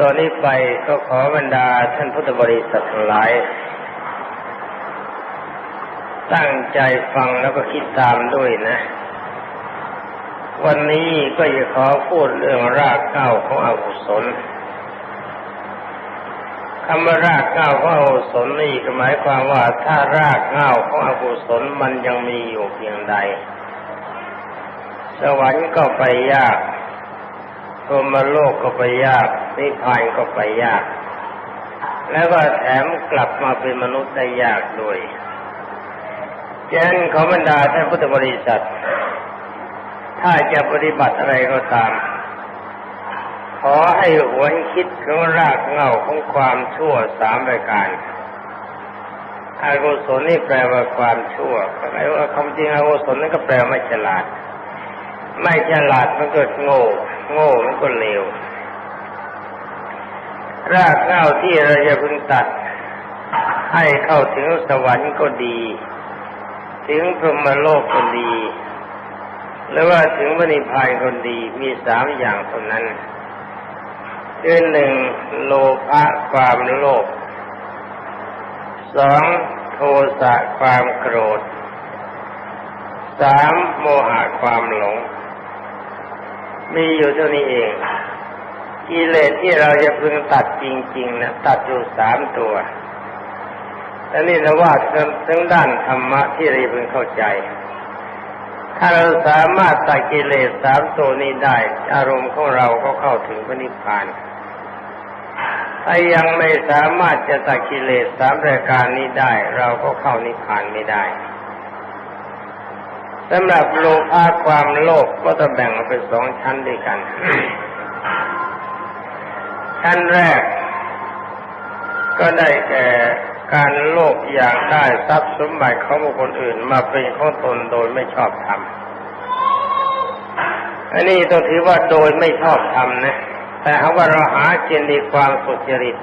ตอนนี้ไปก็ขอบรรดาท่านพุทธบริษัททั้งหลาย ตั้งใจฟังแล้วก็คิดตามด้วยนะ วันนี้ก็จะขอพูดเรื่องรากเก้าของอกุศลคำว่ารากเก้าของอกุศลนี่หมายความว่าถ้ารากเก้าของอกุศลมันยังมีอยู่เพียงใด สวรรค์ก็ไปยากพรหมโลกก็ไปยาก นิพพานก็ไปยาก แล้วก็แถมกลับมาเป็นมนุษย์ได้ยากด้วยฉะนั้นขอบรรดาท่านพุทธบริษัท ถ้าจะปฏิบัติอะไรก็ตาม ขอให้หวนคิดถึงรากเหง้าของความชั่วสามรายการอากุศลนี่แปลว่าความชั่วหมายว่าคำจริงอากุศลนั่นก็แปลว่าไม่ฉลาด ไม่ฉลาดมันก็โง่ โง่มันก็เลว รากเหง้าที่เราจะพึงตัด ให้เข้าถึงสวรรค์ก็ดี ถึงพรหมโลกก็ดี หรือว่าถึงวนิพานก็ดีมีสามอย่างเท่านั้นคือหนึ่งโลภะความโลภสองโทสะความโกรธสามโมหะความหลง มีอยู่เท่านี้เอง กิเลสที่เราจะพึงตัดจริงๆนะตัดอยู่สามตัวและนี่เราว่าทั้งด้านธรรมะที่เราพึงเข้าใจ ถ้าเราสามารถตัดกิเลสสามตัวนี้ได้ อารมณ์ของเราก็เข้าถึงพระนิพพานถ้ายังไม่สามารถจะตัดกิเลสสามรายการนี้ได้ เราก็เข้านิพพานไม่ได้สำหรับโลภะความโลภก็จะแบ่งออกเป็นสองชั้นด้วยกัน ชั้นแรก ก็ได้แก่การโลภอยากได้ทรัพย์สมบัติของบุคคลอื่น มาเป็นของตนโดยไม่ชอบทำอันนี้ต้องถือว่าโดยไม่ชอบทำนะ แต่หากว่าเราหากินในความสุจริต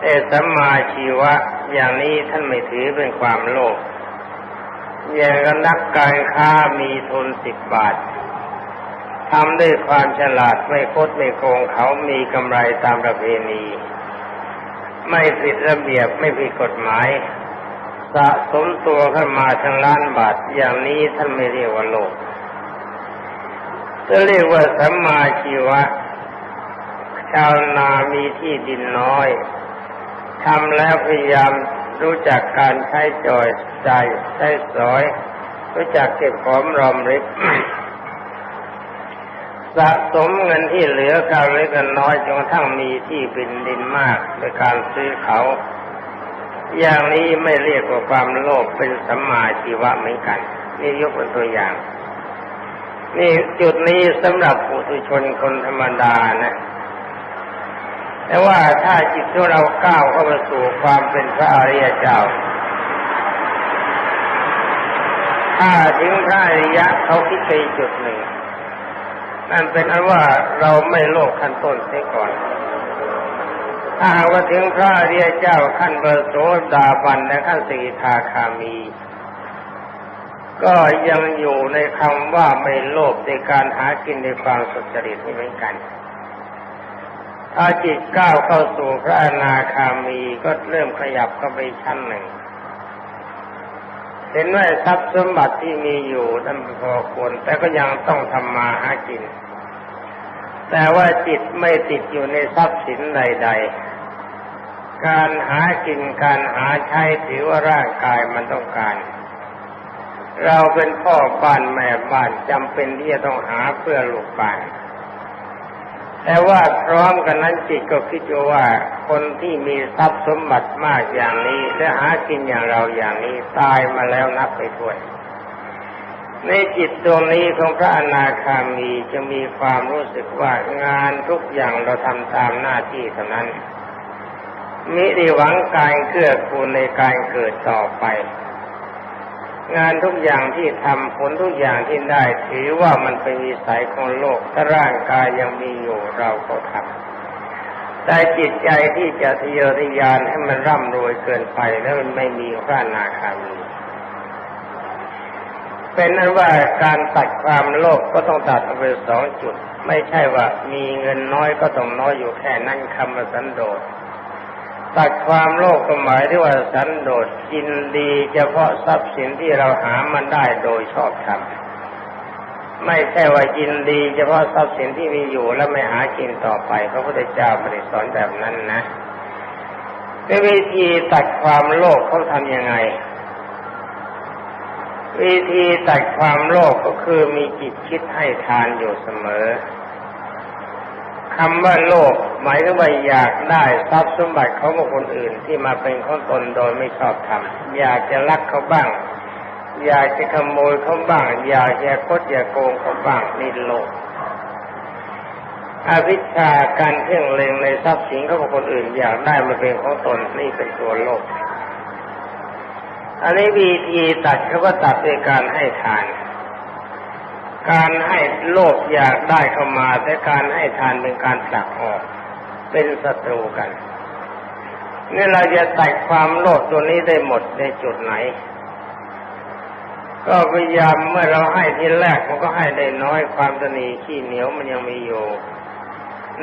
แต่สัมมาชีวะ อย่างนี้ท่านไม่ถือเป็นความโลภอย่างนักการค้ามีทุนสิบบาท ทำด้วยความฉลาดไม่คดไม่โกงเขามีกำไรตามประเพณี ไม่ผิดระเบียบไม่ผิดกฎหมาย สะสมตัวขึ้นมาทั้งล้านบาทอย่างนี้ท่านไม่เรียกว่าโลภจะเรียกว่าสัมมาชีวะ ชาวนามีที่ดินน้อยทำแล้วพยายามรู้จักการใช้จอยใจใช้สอย รู้จักเก็บหอมรอมริบ สะสมเงินที่เหลือการเล็กกันน้อยจนกระทั่งมีที่เป็นดินมากโดยการซื้อเขา อย่างนี้ไม่เรียกว่าความโลภเป็นสัมมาชีวะเหมือนกัน นี่ยกเป็นตัวอย่าง นี่จุดนี้สำหรับปุถุชนคนธรรมดานะแต่ว่าถ้าจิตของเราก้าวเข้ามาสู่ความเป็นพระอริยเจ้า ถ้าถึงพระอริยะเขาคิดไปจุดหนึ่ง นั่นเป็นอันว่าเราไม่โลภขั้นต้นเสียก่อน ถ้าหากว่าถึงพระอริยเจ้าขั้นเบอร์โสดาบันและขั้นสีทาคามี ก็ยังอยู่ในคำว่าไม่โลภในการหากินในความสุจริตนี่เหมือนกันถ้าจิตก้าวเข้าสู่พระอนาคามีก็เริ่มขยับเข้าไปชั้นหนึ่ง เห็นว่าทรัพย์สมบัติที่มีอยู่นั้นพอควรแต่ก็ยังต้องทำมาหากิน แต่ว่าจิตไม่ติดอยู่ในทรัพย์สินใด ๆ การหากินการหาใช้ถือว่าร่างกายมันต้องการ เราเป็นพ่อบ้านแม่บ้านจำเป็นที่จะต้องหาเพื่อลูกบ้าน แต่ว่าพร้อมกันนั้นจิตก็คิดว่าคนที่มีทรัพย์สมบัติมากอย่างนี้ และหากินอย่างเราอย่างนี้ตายมาแล้วนับไปถ้วนในจิตตรงนี้ของพระอนาคามีจะมีความรู้สึกว่างานทุกอย่างเราทำตามหน้าที่เท่านั้นมิได้หวังการเกื้อกูลในการเกิดต่อไป งานทุกอย่างที่ทำผลทุกอย่างที่ได้ ถือว่ามันเป็นวิสัยของโลก ถ้าร่างกายยังมีอยู่เราก็ทำแต่จิตใจที่จะทะเยอทะยานให้มันร่ำรวยเกินไปแล้วมันไม่มีพระนาคามี เป็นนั้นว่าการตัดความโลภก็ต้องตัดไปสองจุด ไม่ใช่ว่ามีเงินน้อยก็ต้องน้อยอยู่แค่นั้นคำสันโดษ ตัดความโลภก็หมายที่ว่าสันโดษกินดีเฉพาะทรัพย์สินที่เราหามันได้โดยชอบธรรมไม่ใช่ว่ากินดีเฉพาะทรัพย์สินที่มีอยู่แล้วไม่หากินต่อไปพระพุทธเจ้าไม่ได้สอนแบบนั้นนะวิธีตัดความโลภเขาทำยังไง วิธีตัดความโลภก็คือมีจิตคิดให้ทานอยู่เสมอ คำว่าโลภหมายถึงว่าอยากได้ทรัพย์สมบัติของบุคคลอื่นที่มาเป็นของตนโดยไม่ชอบธรรมอยากจะลักเขาบ้าง อยากจะขโมยเขาบ้าง อยากจะคดอยากโกงเขาบ้างนี่โลภอวิชชาการเพ่งเล็งในทรัพย์สินของบุคคลอื่น อยากได้มาเป็นของตนนี่เป็นตัวโลภอันนี้วิธีตัดเขาก็ตัดด้วยการให้ทาน การให้โลภอยากได้เข้ามาแต่การให้ทานเป็นการผลักออก เป็นศัตรูกันนี่เราจะตัดความโลภตัวนี้ได้หมดในจุดไหน ก็พยายามเมื่อเราให้ทีแรกมันก็ให้ได้น้อยความตนีขี้เหนียวมันยังมีอยู่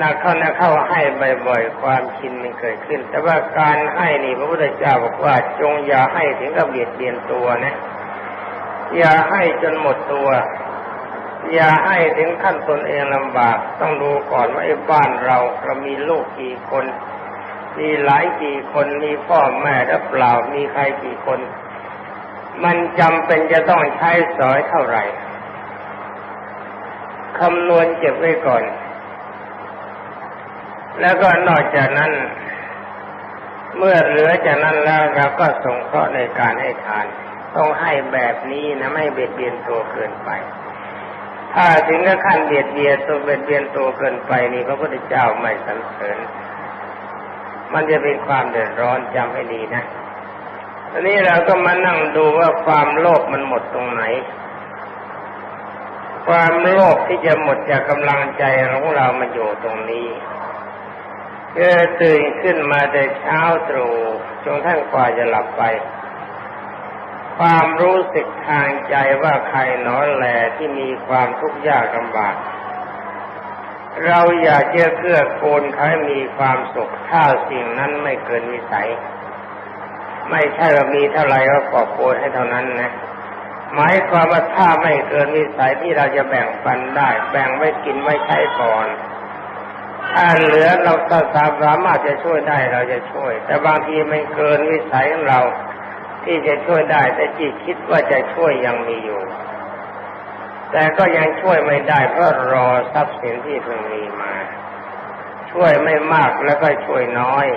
นักเข้านักเข้าให้บ่อยๆความชินมันเกิดขึ้น แต่ว่าการให้นี่พระพุทธเจ้าบอกว่าจงอย่าให้ถึงกับเบียดเบียนตัวนะ อย่าให้จนหมดตัว อย่าให้ถึงขั้นตนเองลำบาก ต้องดูก่อนว่าไอ้บ้านเราเรามีลูกกี่คน มีหลายกี่คนมีพ่อแม่หรือเปล่ามีใครกี่คน มันจำเป็นจะต้องใช้สอยเท่าไหร่คำนวณเก็บไว้ก่อน แล้วก็นอกจากนั้น เมื่อเหลือจากนั้นแล้วเราก็ส่งเคราะห์ในการให้ทาน ต้องให้แบบนี้นะไม่เบียดเบียนตัวเกินไป ถ้าถึงกับขั้นเบียดเบียนตัวเบียดเบียนตัวเกินไปนี่พระพุทธเจ้าไม่สรรเสริญ มันจะเป็นความเดือดร้อนจำให้ดีนะทีนี้เราก็มานั่งดูว่าความโลภมันหมดตรงไหน ความโลภที่จะหมดจากกำลังใจของเรามันอยู่ตรงนี้เออตื่นขึ้นมาแต่เช้าตรู่จนท่านกว่าจะหลับไป ความรู้สึกทางใจว่าใครหนอแหลที่มีความทุกข์ยากลำบาก เราอยากจะเกื้อกูลเขาให้มีความสุขถ้าสิ่งนั้นไม่เกินวิสัย ไม่ใช่ว่ามีเท่าไหร่ก็กอบโกยให้เท่านั้นนะหมายความว่าถ้าไม่เกินวิสัยที่เราจะแบ่งปันได้ แบ่งไว้กินไว้ใช้ก่อนถ้าเหลือเราสามารถจะช่วยได้เราจะช่วย แต่บางทีมันเกินวิสัยของเรา ที่จะช่วยได้ แต่จิตคิดว่าจะช่วยยังมีอยู่ แต่ก็ยังช่วยไม่ได้เพราะรอทรัพย์สินที่เพิ่งมีมา ช่วยไม่มากแล้วก็ช่วยน้อย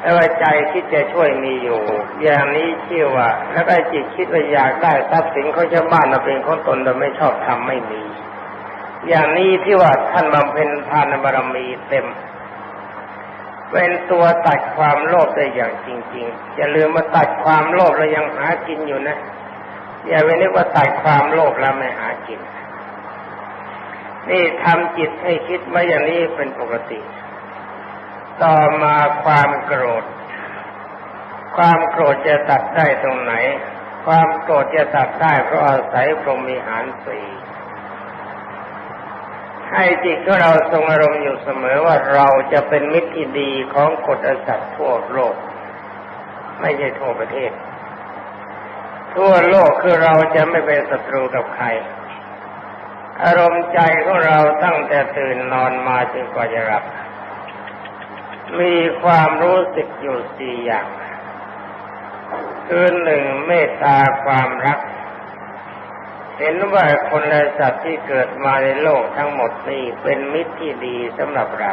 แต่ว่าใจคิดจะช่วยมีอยู่ อย่างนี้ชื่อว่า แล้วก็จิตคิดว่าอยากได้ทรัพย์สินเขาชาวบ้านมาเป็นของตนโดยไม่ชอบทำไม่มี อย่างนี้ที่ว่าท่านบำเพ็ญทานบารมีเต็ม เป็นตัวตัดความโลภได้อย่างจริงๆ อย่าลืมมาตัดความโลภแล้วยังหากินอยู่นะ อย่าไปนึกว่าตัดความโลภแล้วไม่หากิน นี่ทำจิตให้คิดว่าอย่างนี้เป็นปกติ ต่อมาความโกรธ ความโกรธจะตัดได้ตรงไหน ความโกรธจะตัดได้เพราะอาศัยพรหมีหารสี่ ให้จิตของเราทรงอารมณ์อยู่เสมอว่าเราจะเป็นมิตรที่ดีของกฎสัตว์ทั่วโลก ไม่ใช่ทั่วประเทศ ทั่วโลกคือเราจะไม่เป็นศัตรูกับใคร อารมณ์ใจของเราตั้งแต่ตื่นนอนมาจนกว่าจะหลับ มีความรู้สึกอยู่สี่อย่าง คือหนึ่งเมตตาความรัก เห็นว่าคนและสัตว์ที่เกิดมาในโลกทั้งหมดนี้เป็นมิตรที่ดีสำหรับเรา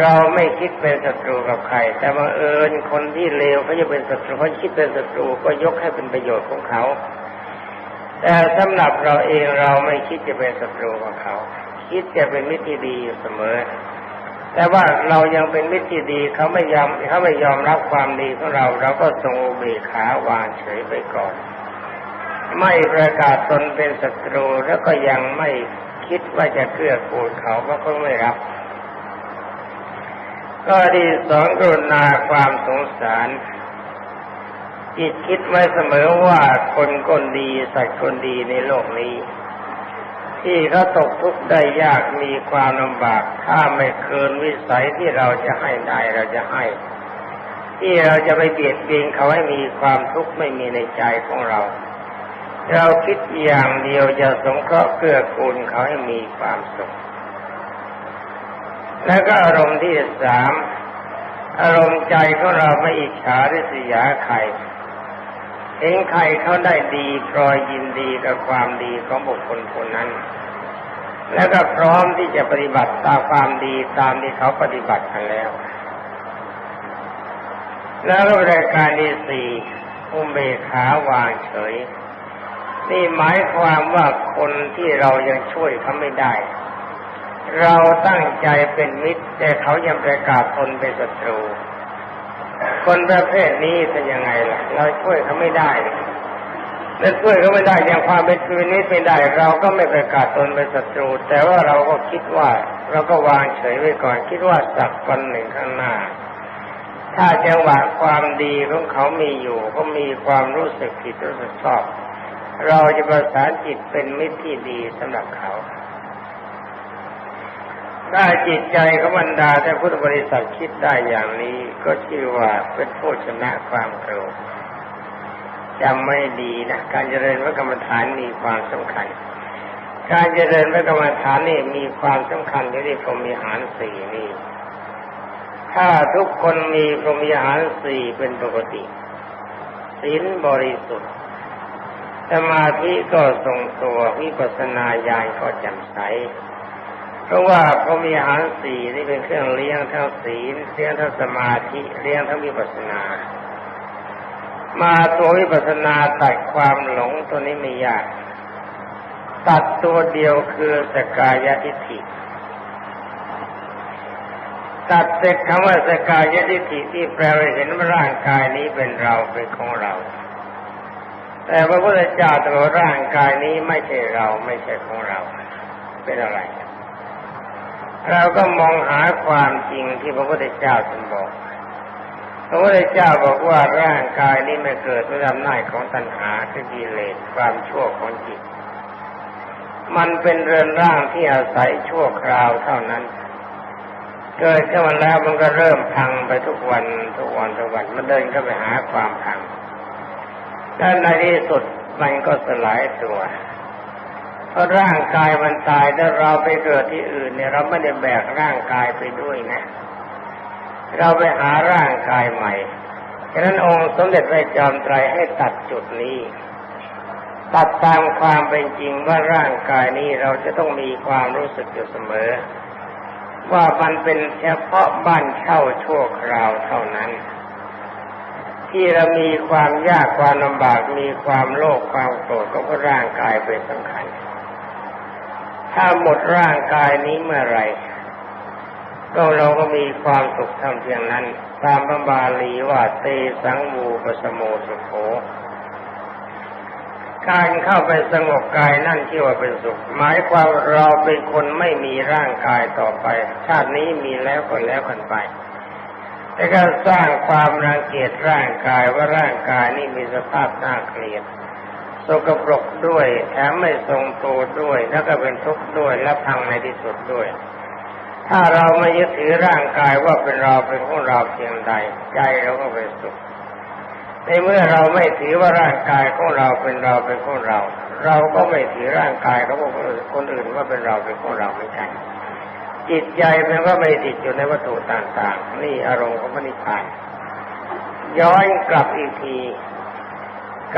เราไม่คิดเป็นศัตรูกับใคร แต่บังเอิญคนที่เลวเขาจะเป็นศัตรูเขาคิดเป็นศัตรูก็ยกให้เป็นประโยชน์ของเขา แต่สำหรับเราเองเราไม่คิดจะเป็นศัตรูกับเขา คิดจะเป็นมิตรที่ดีอยู่เสมอ แต่ว่าเรายังเป็นมิตรที่ดีเขาไม่ยอมเขาไม่ยอมรับความดีของเรา เราก็ทรงอุเบกขา วางเฉยไปก่อน ไม่ประกาศตนเป็นศัตรูแล้วก็ยังไม่คิดว่าจะเกื้อกูลเขาเพราะเขาไม่รับ ก็ที่สองกรุณาความสงสาร จิตคิดไว้เสมอว่าคนคนดีสัตว์คนดีในโลกนี้ ที่เขาตกทุกข์ได้ยากมีความลำบาก ถ้าไม่เกินวิสัยที่เราจะให้ได้เราจะให้ ที่เราจะไปเบียดเบียนเขาให้มีความทุกข์ไม่มีในใจของเรา เราคิดอย่างเดียวจะสงเคราะห์เกื้อกูลเขาให้มีความสุข แล้วก็อารมณ์ที่สามอารมณ์ใจของเราไม่อิจฉาริษยาใครเห็นใครเขาได้ดีพลอยยินดีกับความดีของบุคคลคนนั้น แล้วก็พร้อมที่จะปฏิบัติตามความดีตามที่เขาปฏิบัติกันแล้ว แล้วก็รายการที่สี่อุเบกขาวางเฉย นี่หมายความว่าคนที่เรายังช่วยเขาไม่ได้ เราตั้งใจเป็นมิตร แต่เขายังประกาศตนเป็นศัตรู คนประเภทนี้เป็นยังไงล่ะ เราช่วยเขาไม่ได้และช่วยเขาไม่ได้อย่างความเป็นคืนนี้ไม่ได้ เราก็ไม่ประกาศตนเป็นศัตรู แต่ว่าเราก็คิดว่า เราก็วางเฉยไว้ก่อน คิดว่าสักวันหนึ่งข้างหน้าถ้าจังหวะความดีของเขามีอยู่ ก็มีความรู้สึกผิดรู้สึกชอบ เราจะประสานจิตเป็นมิตรที่ดีสำหรับเขา ถ้าจิตใจของบรรดาแต่พุทธบริษัทคิดได้อย่างนี้ ก็ชื่อว่าเป็นผู้ชนะความโกรธจำไม่ดีนะการเจริญพระกรรมฐานมีความสำคัญ การเจริญพระกรรมฐานนี่มีความสำคัญที่พรมีหารสี่นี่ ถ้าทุกคนมีพรมีหารสี่เป็นปกติศีลบริสุทธิ์ สมาธิก็ทรงตัววิปัสสนาญาณก็แจ่มใส เพราะว่าพระมีอาหารสี่นี่เป็นเครื่องเลี้ยงทั้งศีลเลี้ยงทั้งสมาธิเลี้ยงทั้งวิปัสสนา มาตัววิปัสสนาตัดความหลงตัวนี้ไม่ยากตัดตัวเดียวคือสกายทิฏฐิตัดเสร็จคำว่าสกายทิฏฐิที่แปลว่าเห็นว่าร่างกายนี้เป็นเราเป็นของเรา แต่พระพุทธเจ้าตรัสร่างกายนี้ไม่ใช่เราไม่ใช่ของเรา เป็นอะไร เราก็มองหาความจริงที่พระพุทธเจ้าท่านบอก พระพุทธเจ้าบอกว่าร่างกายนี้ไม่เกิดด้วยอำนาจของตัณหาคือกิเลสความชั่วของจิต มันเป็นเรือนร่างที่อาศัยชั่วคราวเท่านั้น เกิดขึ้นมาแล้วมันก็เริ่มพังไปทุกวันทุกวันทุกวันมันเดินก็ไปหาความพัง และในที่สุดมันก็สลายตัวเพราะร่างกายมันตายถ้าเราไปเกิดที่อื่นเนี่ยเราไม่ได้แบกร่างกายไปด้วยนะ เราไปหาร่างกายใหม่ฉะนั้นองค์สมเด็จพระจอมไตรให้ตัดจุดนี้ ตัดตามความเป็นจริงว่าร่างกายนี้เราจะต้องมีความรู้สึกอยู่เสมอ ว่ามันเป็นเฉพาะบ้านเช่าชั่วคราวเท่านั้น ที่เรามีความยากความลำบากมีความโลภความโกรธก็เพราะร่างกายเป็นสำคัญ ถ้าหมดร่างกายนี้เมื่อไหร่ก็เราก็มีความสุขท่าเพียงนั้น ตามพระบาลีว่าเตสังวูปสโมสุโขการเข้าไปสงบกายนั่นที่ว่าเป็นสุข หมายความเราเป็นคนไม่มีร่างกายต่อไป ชาตินี้มีแล้วก็แล้วกันไป แต่ก็สร้างความรังเกียจร่างกายว่าร่างกายนี่มีสภาพน่าเกลียดสกปรกด้วยแถมไม่ทรงตัวด้วย แล้วก็เป็นทุกข์ด้วยและพังในที่สุดด้วย ถ้าเราไม่ยึดถือร่างกายว่าเป็นเราเป็นของเราเพียงใด ใจเราก็เป็นสุขในเมื่อเราไม่ถือว่าร่างกายของเราเป็นเราเป็นของเรา เราก็ไม่ถือร่างกายของคนอื่นว่าเป็นเราเป็นของเราไม่ใช่ จิตใจมันก็ไม่ติดอยู่ในวัตถุต่างๆ นี่อารมณ์ของพระนิพพาน ย้อนกลับอีกที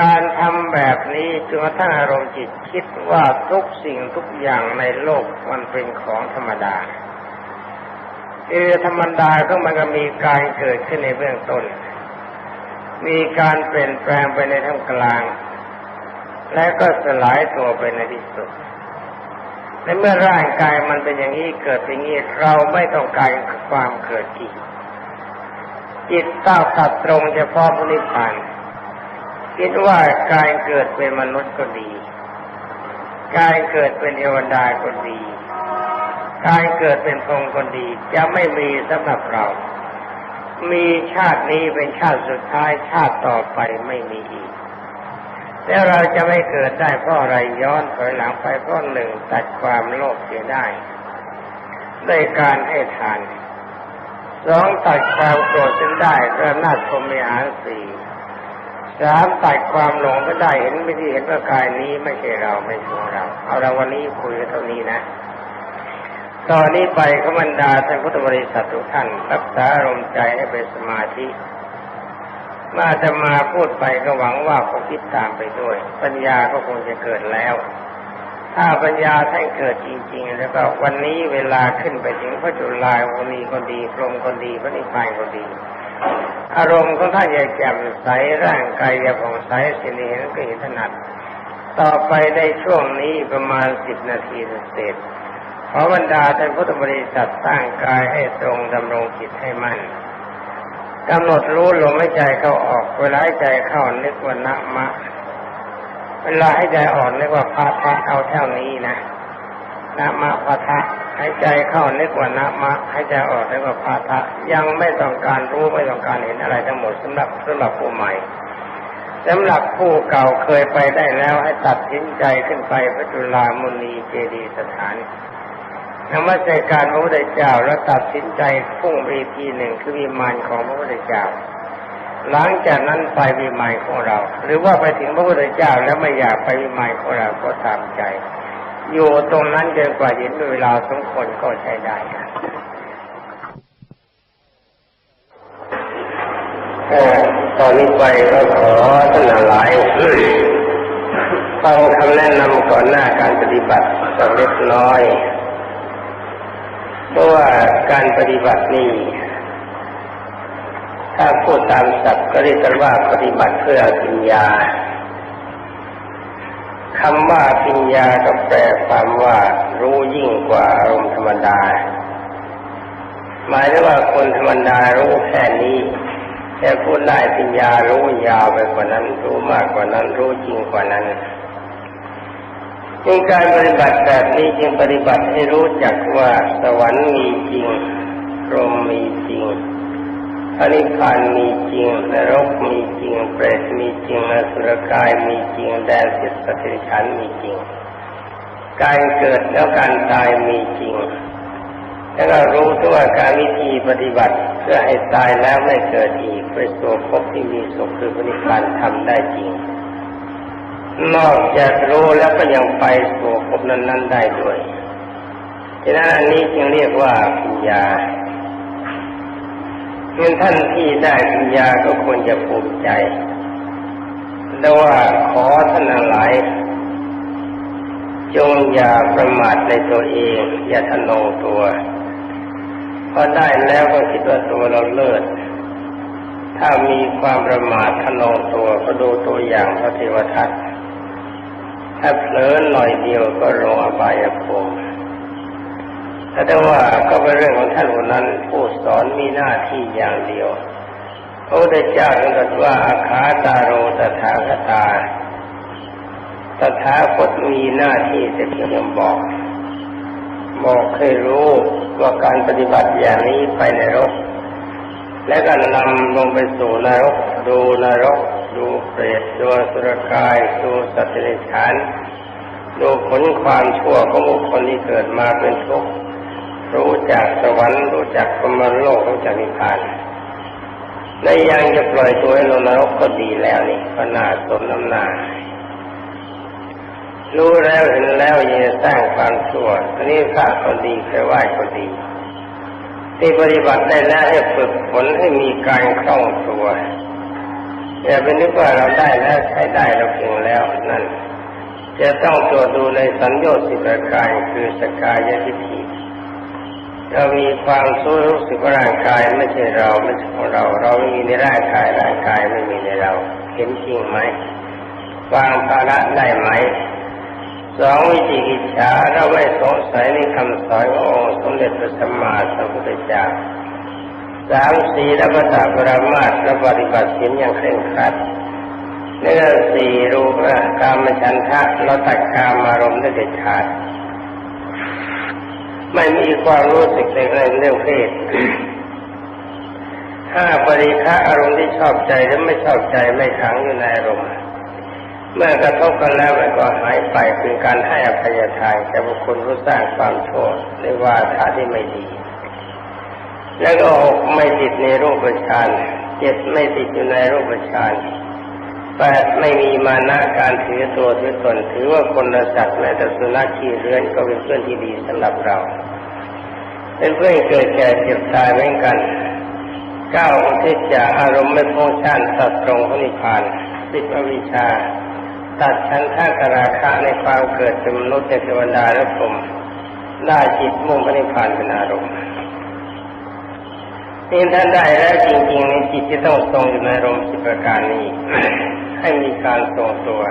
การทำแบบนี้จนกระทั่งอารมณ์จิตคิดว่าทุกสิ่งทุกอย่างในโลกมันเป็นของธรรมดาคือธรรมดาก็มันก็มีการเกิดขึ้นในเบื้องต้น มีการเปลี่ยนแปลงไปในท่ามกลาง และก็สลายตัวไปในที่สุด ในเมื่อร่างกายมันเป็นอย่างนี้เกิดเป็นอย่างนี้เราไม่ต้องการความเกิดอีกจิตต้าตัดตรงเฉพาะพระนิพพานคิดว่าการเกิดเป็นมนุษย์ก็ดี การเกิดเป็นเทวดาก็ดี การเกิดเป็นพรหมก็ดี จะไม่มีสำหรับเรา มีชาตินี้เป็นชาติสุดท้ายชาติต่อไปไม่มีอีก แล้วเราจะไม่เกิดได้เพราะอะไรย้อนถอยหลังไปเพราะหนึ่งตัดความโลภเสียได้ด้วยการให้ทานสองตัดความโกรธจึงได้ด้วยอำนาจพรมีหารสี่สามตัดความหลงก็ได้เห็นไม่ที่เห็นว่ากายนี้ไม่ใช่เราไม่ใช่ของเรา เอาละวันนี้คุยเท่านี้นะตอนนี้ไปขมันดาท่านพุทธบริษัททุกท่านรักษาอารมณ์ใจให้เป็นสมาธิ มาจะมาพูดไปก็หวังว่าคงคิดตามไปด้วย ปัญญาก็คงจะเกิดแล้ว ถ้าปัญญาท่านเกิดจริง ๆ แล้วก็วันนี้เวลาขึ้นไปถึงพระจุลายวันนี้ก็ดีพรมก็ดีพระนิพพานก็ดี อารมณ์ของท่านจะแจ่มใสร่างกายจะผ่องใสสิเห็นก็เห็นถนัด ต่อไปในช่วงนี้ประมาณสิบนาทีเศษขอบรรดาท่านพุทธบริษัทตั้งกายให้ตรงดำรงจิตให้มั่น กำหนดรู้ลมหายใจเข้าออก เวลาหายใจเข้านึกว่านะมะ เวลาหายใจออกนึกว่าพาทะเอาเท่านี้นะนะมะพาทะหายใจเข้านึกว่านะมะหายใจออกนึกว่าพาทะยังไม่ต้องการรู้ไม่ต้องการเห็นอะไรทั้งหมดสำหรับสำหรับผู้ใหม่สำหรับผู้เก่าเคยไปได้แล้วให้ตัดสินใจขึ้นไปพระจุลามุนีเจดีสถาน นมัสการพระพุทธเจ้าแล้วตัดสินใจพุ่งไปทีหนึ่งคือวิมานของพระพุทธเจ้า หลังจากนั้นไปวิมานของเรา หรือว่าไปถึงพระพุทธเจ้าแล้วไม่อยากไปวิมานของเราก็ตามใจ อยู่ตรงนั้นจนกว่าเห็นเวลาสมควรก็ใช้ได้ตอนนี้ไปก็ขอท่านหลายฟังคำแนะนำก่อนหน้าการปฏิบัติสักเล็กน้อย เพราะว่าการปฏิบัตินี่ถ้าพูดตามศัพท์ก็เรียกกันว่าปฏิบัติเพื่อปัญญาคำว่าปัญญาก็แปลความว่ารู้ยิ่งกว่าอารมณ์ธรรมดา หมายถึงว่าคนธรรมดารู้แค่นี้แต่พูดได้ปัญญารู้ยาวไปกว่านั้นรู้มากกว่านั้นรู้จริงกว่านั้น จึงการปฏิบัติแบบนี้จึงปฏิบัติให้รู้จักว่าสวรรค์มีจริงพรหมมีจริงพระนิพพานมีจริงนรกมีจริงเปรตมีจริงอสุรกายมีจริงแดนสิทธิสติฉันมีจริง การเกิดแล้วการตายมีจริงแล้วเรารู้ด้วการวิธีปฏิบัติเพื่อให้ตายแล้วไม่เกิดอีกไปสู่ภพที่มีสุขคือพระนิพพานทำได้จริง นอกจากรู้แล้วก็ยังไปสู่ภพนั้น ๆ ได้ด้วยฉะนั้นอันนี้จึงเรียกว่าปัญญาเมื่อท่านที่ได้ปัญญาก็ควรจะภูมิใจแต่ว่าขอท่านหลาย จงอย่าประมาทในตัวเอง อย่าทะนงตัวพอได้แล้วก็คิดว่าตัวเราเลิศถ้ามีความประมาททะนงตัวก็ดูตัวอย่างพระเทวทัต ถ้าเผลอหน่อยเดียวก็ลงอบายภูมิแต่ว่าก็เป็นเรื่องของท่านคนนั้น ผู้สอนมีหน้าที่อย่างเดียวพระพุทธเจ้าทรงตรัสว่าอาคาตาโรตถาคตาตถาคตมีหน้าที่จะเพียงบอก บอกให้รู้ว่าการปฏิบัติอย่างนี้ไปในรก และก็นำลงไปสู่นรก ดูนรก ดูเปรตดูสุรกาย ดูสัตว์เดรัจฉานดูผลความชั่วของบุคคลที่เกิดมาเป็นทุกข์รู้จักสวรรค์รู้จักพรมโลกรู้จักนิพพานและยังจะปล่อยตัวให้ลงนรกก็ดีแล้วนี่ก็น่าสมน้ำหน้ารู้แล้วเห็นแล้วยังจะสร้างความชั่วอันนี้พระก็ดีใครไหว้ก็ดีที่ปฏิบัติได้แล้วให้ฝึกฝนให้มีการคล่องตัว อย่าเป็นนึกว่าเราได้แล้วใช้ได้เราเก่งแล้วนั่นจะต้องตรวจดูในสัญญาสิบประการคือสกายทิฏฐิเรามีความสู้รู้สึกว่าร่างกายไม่ใช่เราไม่ใช่ของเรา เราไม่มีในร่างกายร่างกายไม่มีในเรา เห็นจริงไหมวางภาระได้ไหมสองวิจิกิจฉาเราไม่สงสัยในคำสอนขององค์สมเด็จพระสัมมาสัมพุทธเจ้า สามสี่รัตาปรามาตและปฏิบัติศีลอย่างเคร่งครัดเนื้อสี่รูปกามฉันทะเราตัดกามอารมณ์ได้เด็ดขาด ไม่มีความรู้สึกในเรื่องเพศถ้าบริฆะอารมณ์ที่ชอบใจหรือไม่ชอบใจไม่ขังอยู่ในอารมณ์เมื่อกระทบกันแล้วมันก็หายไปเป็นการให้อภัยทานแก่บุคคลผู้สร้างความชั่วหรือว่าท่าที่ไม่ดี แล้วก็หกไม่ติดในรูปฌานเจ็ดไม่ติดอยู่ในรูปฌานแปดไม่มีมานะการถือตัวถือตนถือว่าคนละสัตว์แม้แต่สุนัขขี้เรือนก็เป็นเพื่อนที่ดีสำหรับเรา เป็นเพื่อนเกิดแก่เจ็บตายเหมือนกันเก้าอุทิศจากอารมณ์ไม่พ้องชาติตัดตรงพระนิพพานสิบอวิชา ตัดชั้นท่ากราคะในความเกิดเป็นมนุษย์ในเทวดาและพรหมได้จิตมุ่งพระนิพพานเป็นอารมณ์ นี่ท่านได้แล้วจริงๆในจิตที่ต้องทรงอยู่ในรมสิบประการนี้ ให้มีการทรงตัว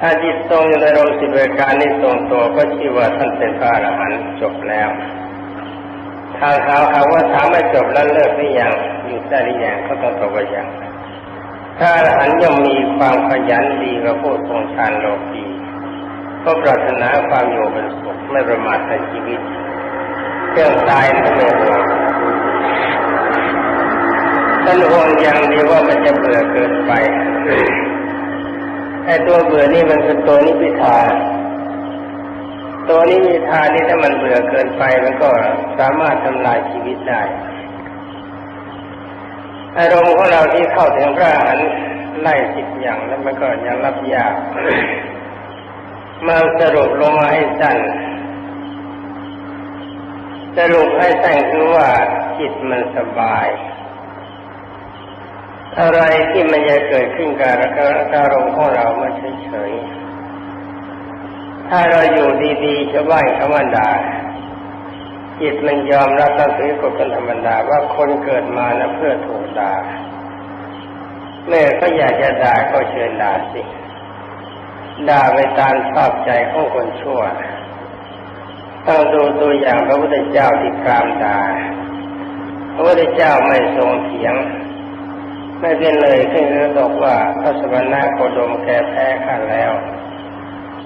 ถ้าจิตทรงอยู่ในรมสิบประการนี้ทรงตัวก็ชื่อว่าท่านเป็นพระอรหันต์จบแล้วถ้าถามเขาว่าถามไม่จบแล้วเลิกหรือยังอยู่ได้หรือยังก็ต้องตอบว่ายังถ้าอรหันต์ย่อมมีความขยันดีกว่าผู้ทรงฌานโลกีก็ปรารถนาความอยู่เป็นสุขไม่ประมาทในชีวิตเรื่องตายนั้นไม่ห่วง ท่านห่วงอย่างเดียวว่ามันจะเบื่อเกินไปไอ้ตัวเบื่อนี่มันคือตัวนิพิทาตัวนี้มีทานนี่ถ้ามันเบื่อเกินไปมันก็สามารถทำลายชีวิตได้ อารมณ์ของเราที่เข้าถึงพระอรหันต์ไล่สิบอย่างแล้วมันก็ยังรับยากมาสรุปลงมาให้สั้นสรุปให้สั้นคือว่าจิตมันสบาย อะไรที่มันจะเกิดขึ้นกับอารมณ์ของเรามันเฉยๆ ถ้าเราอยู่ดีๆชาวบ้านเขาว่าด่าจิตมันยอมรับตั้งถือกฎเป็นธรรมดาว่าคนเกิดมานะเพื่อถูกด่าเมื่อก็อยากจะด่าก็เชิญด่าสิ ด่าไปตามชอบใจของคนชั่ว ต้องดูตัวอย่างพระพุทธเจ้าที่กรามด่าพระพุทธเจ้าไม่ทรงเถียง ไม่เป็นเลยขึ้นบอกว่าพระสมณะโคดมแกแพ้ข้าแล้ว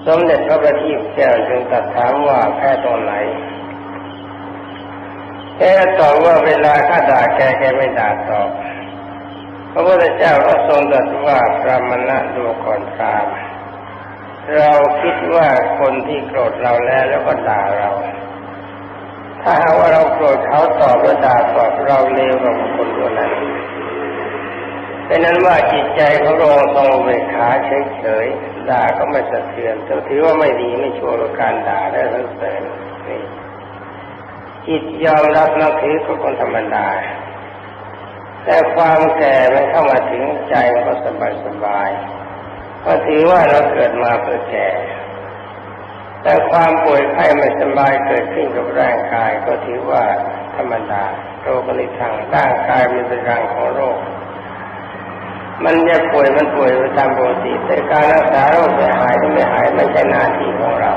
สมเด็จพระบัณฑิตแก้วจึงตรัสถามว่าแพ้ตรงไหนแกตอบว่าเวลาข้าด่าแกแกไม่ด่าตอบพระพุทธเจ้าก็ทรงตรัสว่าพระมณะดูก่อนพรามเราคิดว่าคนที่โกรธเราแล้วแล้วก็ด่าเรา ถ้าหากว่าเราโกรธเขาตอบแล้วด่าตอบเราเลวกว่าคนตัวนั้น เป็นนั้นว่าจิตใจของเราทรงเวขาเฉยๆด่าก็ไม่สะเทือนแต่ถือว่าไม่ดีไม่ชั่วกับการด่าและสรรเสริญนี่จิตยอมรับนับถือก็คนธรรมดาแต่ความแก่มันเข้ามาถึงใจก็สบายสบายก็ถือว่าเราเกิดมาเพื่อแก่ แต่ความป่วยไข้ไม่สบายเกิดขึ้นกับร่างกายก็ถือว่าธรรมดาโรคในทางร่างกายมันเป็นรังของโรค มันจะป่วยมันป่วยไปตามปกติแต่การรักษาโรคจะหายหรือไม่หายไม่ใช่หน้าที่ของเรา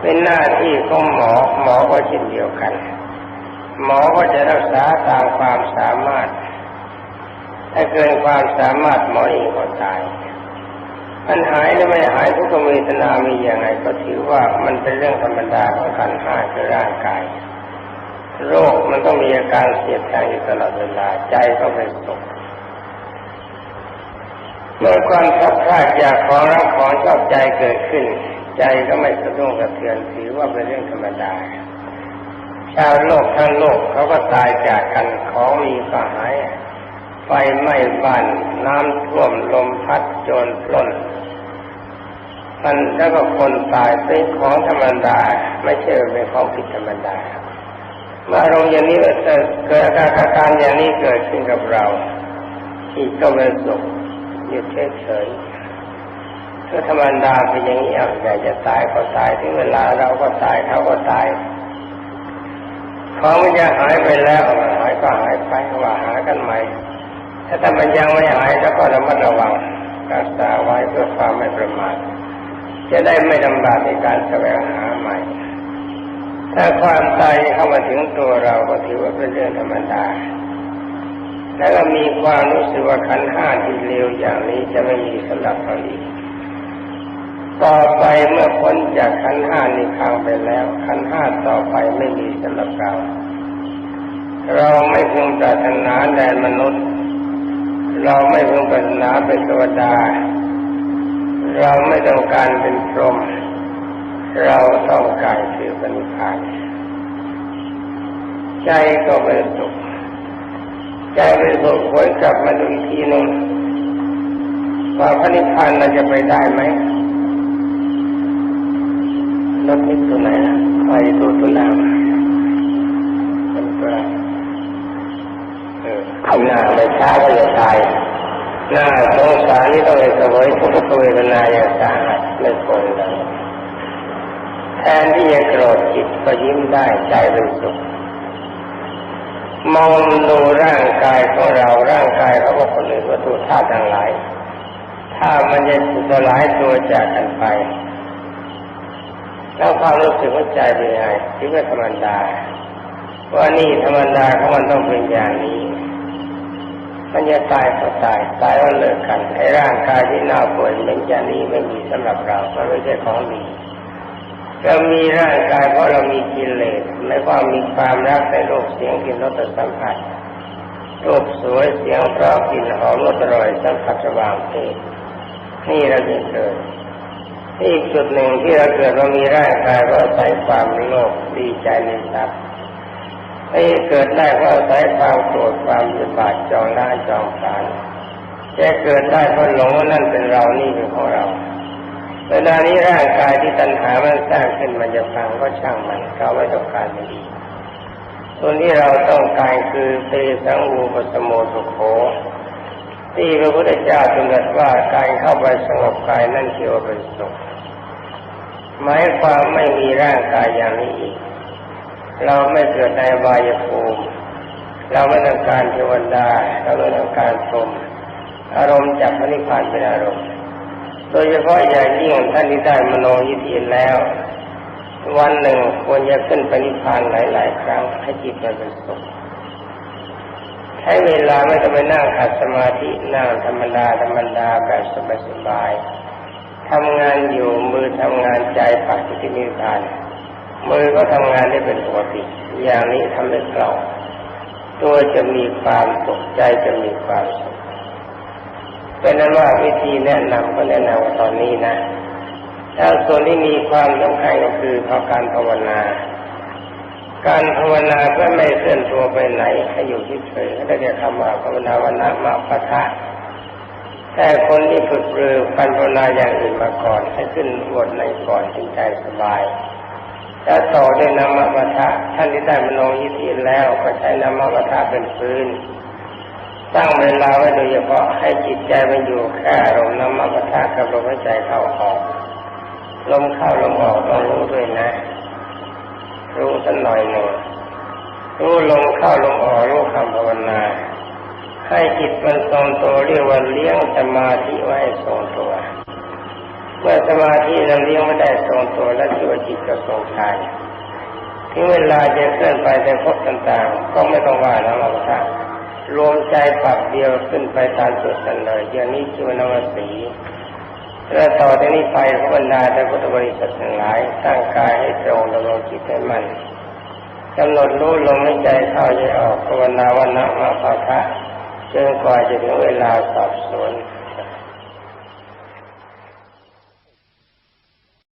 เป็นหน้าที่ของหมอหมอก็เช่นเดียวกัน หมอก็จะรักษาตามความสามารถ ถ้าเกินความสามารถหมอเองก็ตายมันหายหรือไม่หายทุกขเวทนามีอย่างไรก็ถือว่ามันเป็นเรื่องธรรมดาของขันห้าคือร่างกาย โรคมันต้องมีอาการเสียดแทงอยู่ตลอดเวลาใจก็เป็นสุข เมื่อความทับพลาดจากของรักของชอบใจเกิดขึ้น ใจก็ไม่สะดุ้งกระเทือนถือว่าเป็นเรื่องธรรมดาชาวโลกทั้งโลกเขาก็ตายจากกันของมีก็หายไฟไหม้บ้านน้ำท่วมลมพัดโจรปล้นมันแล้วก็คนตายเป็นของธรรมดา ไม่ใช่เป็นของผิดธรรมดาเมื่ออารมณ์อย่างนี้เกิดอาการอย่างนี้เกิดขึ้นกับเราที่ก็เป็นสุข อยู่เฉยๆก็ธรรมดาเป็นอย่างนี้เอาอยากจะตายก็ตายถึงเวลาเราก็ตายเขาก็ตายของมันจะหายไปแล้วหายก็หายไปว่าหากันใหม่ถ้าแต่มันยังไม่หายแล้วก็ระมัดระวังรักษาไว้เพื่อความไม่ประมาทจะได้ไม่ลำบากในการแสวงหาใหม่ ถ้าความตายเข้ามาถึงตัวเราก็ถือว่าเป็นเรื่องธรรมดา แล้วก็มีความรู้สึกว่าขันห้าที่เลวอย่างนี้จะไม่มีสำหรับเราอีกต่อไปเมื่อพ้นจากขันห้านี้พังไปแล้ว ขันห้าต่อไปไม่มีสำหรับเรา เราไม่พึงปรารถนาแดนมนุษย์ เราไม่พึงปรารถนาเป็นเทวดา เราไม่ต้องการเป็นพรหมเราต้องการคือปณิพพานใจก็เป็นสุข ใจเป็นสุขหวนกลับมาดูอีกทีหนึ่งว่าพระนิพพานเราจะไปได้ไหมรถนิดตัวไหนนะใครตัวตัวหน้าเป็นตัวเออหน้าไปช้าก็จะตายหน้าสงสารนี่ต้องเลยเสวยทุกขเวทนาอย่างสาหัสไม่ควรเลยแทนที่จะโกรธจิตก็ยิ้มได้ใจเป็นสุข มองดูร่างกายของเราร่างกายเขาบอกคนอื่นวัตถุธาตุทั้งหลายถ้ามันจะสลายตัวจากกันไป แล้วความรู้สึกว่าใจเป็นไงคิดว่าธรรมดาว่านี่ธรรมดาของมันต้องเป็นอย่างนี้มันจะตายก็ตายตายก็เลิกกันไอ้ร่างกายที่น่าป่วยเป็นอย่างนี้ไม่มีสำหรับเรามันไม่ใช่ของดีเรามีร่างกายเพราะเรามีกิเลส ว่ามีความรักในโลกเสียงกลิ่นรสสัมผัสรูปสวยเสียงเพราะกลิ่นหอมรสอร่อยสัมผัสสว่างเพศนี่เราจะเกิดอีกจุดหนึ่งที่เราเกิดเรามีร่างกายเพราใส่ความโลภดีใจในทรัพย์ให้เกิดได้เพราะใส่ความโกรธความยึดบาดจองหน้าจองผานจะเกิดได้เพราะหลงว่านั่นเป็นเรานี่เป็นของเรา เวลานี้ร่างกายที่ตัณหามันสร้างขึ้นมันจะพังก็ช่างมันเราไม่ต้องการมันดีส่วนที่เราต้องการคือเตสังวูปสมโมสุโขที่พระพุทธเจ้าตรัสว่าการเข้าไปสงบกายนั่นคือว่าเป็นสุขหมายความไม่มีร่างกายอย่างนี้อีกเราไม่เกิดในวายภูมิ เราไม่ต้องการเทวดา เราไม่ต้องการพรมอารมณ์จากพระนิพพานเป็นอารมณ์ โดยเฉพาะอย่างยิ่งท่านที่ได้มโนยิทธิแล้ว วันหนึ่งควรจะขึ้นไปนิพพานหลาย ๆ ครั้งให้จิตมันเป็นสุขใช้เวลาไม่ต้องไปนั่งขัดสมาธินั่งธรรมดาธรรมดาแบบสบายๆทำงานอยู่มือทำงานใจปักที่นิพพานมือก็ทำงานได้เป็นปกติ อย่างนี้ทำได้เกล่าตัวจะมีความสุขใจจะมีความสุข เป็นนั้นว่าวิธีแนะนำก็แนะนำตอนนี้นะแล้วส่วนที่มีความสำคัญก็คือพอการภาวนา การภาวนาเพื่อไม่เคลื่อนตัวไปไหนให้อยู่เฉยๆก็จะคำว่าภาวนาวันนะมะปะทะแต่คนที่ฝึกเรือการภาวนาอย่างอื่นมาก่อนให้ขึ้นบทในก่อนจึงใจสบายแล้วต่อด้วยนามปะทะท่านที่ได้มโนยิทธิแล้วก็ใช้นามปะทะเป็นพื้น ตั้งเวลาไว้โดยเฉพาะให้จิตใจมันอยู่แค่ลมนามปะทะกับลมหายใจเข้าออกลมเข้าลมออกต้องรู้ด้วยนะ รู้สักหน่อยหนึ่งรู้ลมเข้าลมออกรู้คำภาวนา ให้จิตมันทรงตัวเรียกว่าเลี้ยงสมาธิไว้ทรงตัว เมื่อสมาธิเราเลี้ยงไม่ได้ทรงตัวแล้วตัวจิตก็ทรงทายถึงเวลาจะเคลื่อนไปในภพต่างๆ ก็ไม่ต้องว่าแล้วหรอกครับ รวมใจปรับเดียวขึ้นไปตามจุดกันเลย อย่างนี้ชื่อนวสีแล้วต่อจากนี้ไปพระบรรดาแต่พุทธบริษัททั้งหลายตั้งกายให้ตรงดำรงจิตให้มันกำหนดรู้ลมหายใจเข้าใจออกภาวนาวันละมาภาคะจนกว่าจะถึงเวลาสอบสวน